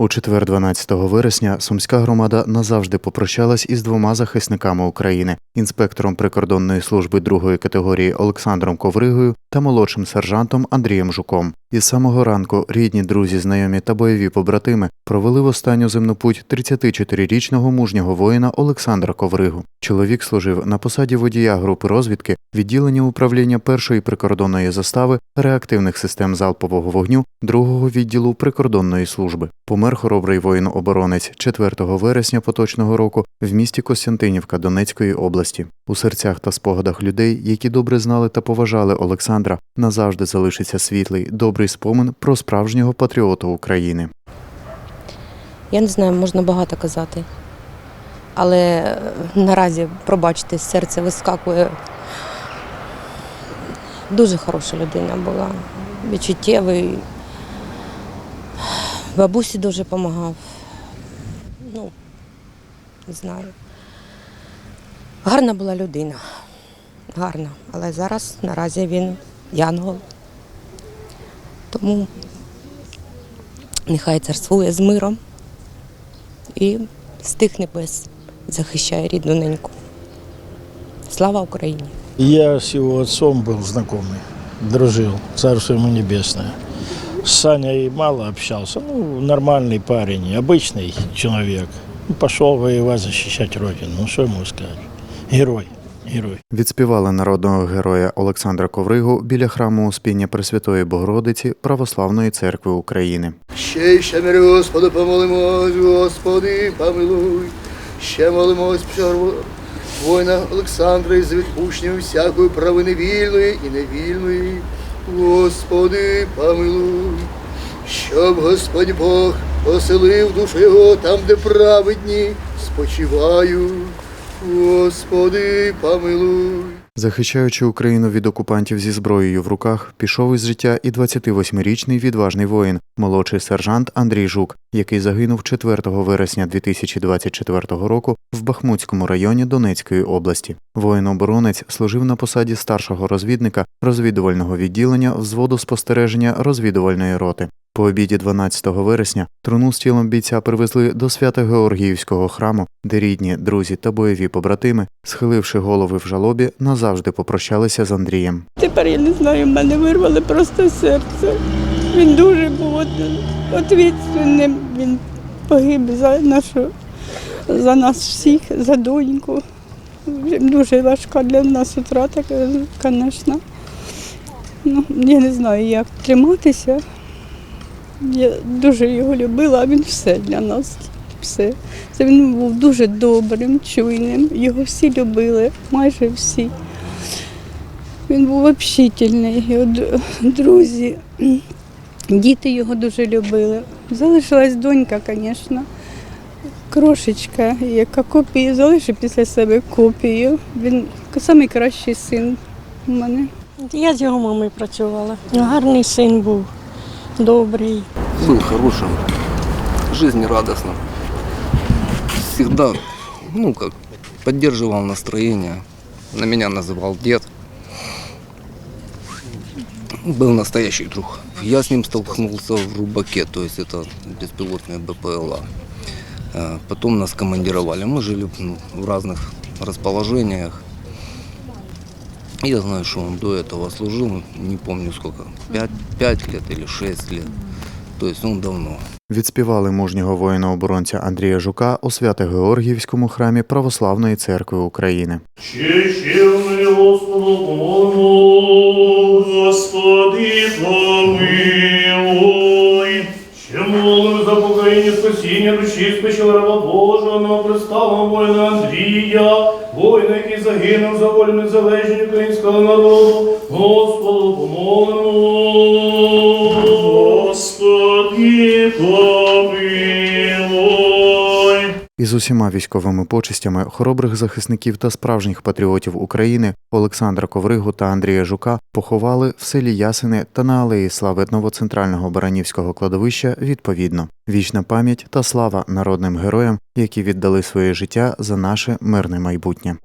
У четвер, 12 вересня, сумська громада назавжди попрощалась із двома захисниками України інспектором прикордонної служби другої категорії Олександром Ковригою та молодшим сержантом Андрієм Жуком. Із самого ранку рідні, друзі, знайомі та бойові побратими провели в останню земну путь 34-річного мужнього воїна Олександра Ковригу. Чоловік служив на посаді водія групи розвідки відділення управління першої прикордонної застави реактивних систем залпового вогню другого відділу прикордонної служби. Помер хоробрий воїн-оборонець 4 вересня поточного року в місті Костянтинівка Донецької області. У серцях та спогадах людей, які добре знали та поважали Олександра, назавжди залишиться світлий, добрий спомин про справжнього патріота України. Я не знаю, можна багато казати. Але е, наразі, пробачте, серце вискакує. Дуже хороша людина була, відчуттєвий. Бабусі дуже допомагав. Ну, не знаю. Гарна була людина. Гарна. Але зараз наразі він янгол. Тому нехай царствує з миром і з тих небес захищає рідну неньку. Слава Україні! Я с его отцом был знакомый, дружил, царство ему небесное. С Саней мало общался, ну, нормальный парень, обычный человек. Ну, Пошел воевать, защищать родину, ну, что ему сказать. Герой, герой. Відспівали народного героя Олександра Ковригу біля храму Успіння Пресвятої Богородиці Православної церкви України. Ще й ще мир Господу помолимось, Господи, помилуй. Ще молимось про воїна Олександра із відпущенням всякої провини вільної і невільної. Господи, помилуй. Щоб Господь Бог поселив душу його там, де праведні спочивають. Господи, помилуй. Захищаючи Україну від окупантів зі зброєю в руках, пішов із життя і 28-річний відважний воїн, молодший сержант Андрій Жук, який загинув 4 вересня 2024 року в Бахмутському районі Донецької області. Воїн-оборонець служив на посаді старшого розвідника розвідувального відділення взводу спостереження розвідувальної роти. По обіді 12 вересня труну з тілом бійця привезли до Свято-Георгіївського храму, де рідні, друзі та бойові побратими, схиливши голови в жалобі, назавжди попрощалися з Андрієм. Тепер я не знаю, мене вирвали просто серце. Він дуже був відповідальним. Він погиб за нашу, за нас всіх, за доньку. Дуже важка для нас утрата, звісно. Ну, я не знаю, як триматися. Я дуже його любила, а він все для нас. Все. Це він був дуже добрим, чуйним. Його всі любили, майже всі. Він був общительний, його друзі, діти його дуже любили. Залишилась донька, звісно, крошечка, яка копію залишив після себе копію. Він найкращий син у мене. Я з його мамою працювала. Гарний син був, добрий. Был хорошим, жизнерадостным. Всегда, ну как, поддерживал настроение. На меня называл дед. Был настоящий друг. Я с ним столкнулся в Рубаке, то есть это беспилотные БПЛА. Э, Потом нас командировали. Мы жили ну, в разных расположениях. Я знаю, что он до этого служил, не помню сколько, 5, 5 лет или 6 лет. То есть он давно. Відспівали мужнього воїна-оборонця Андрія Жука у Свято-Георгіївському храмі Православної церкви України. Ще ще Господу Господи помилуй. Покаяння спасіння душі спечила раба Божого, представимо воїна Андрія, воїна, який загинув за волю незалежної українського народу. Господу помолимо. Господи помилуй. Із усіма військовими почестями хоробрих захисників та справжніх патріотів України Олександра Ковригу та Андрія Жука поховали в селі Ясини та на алеї Слави Новоцентрального Баранівського кладовища відповідно. Вічна пам'ять та слава народним героям, які віддали своє життя за наше мирне майбутнє.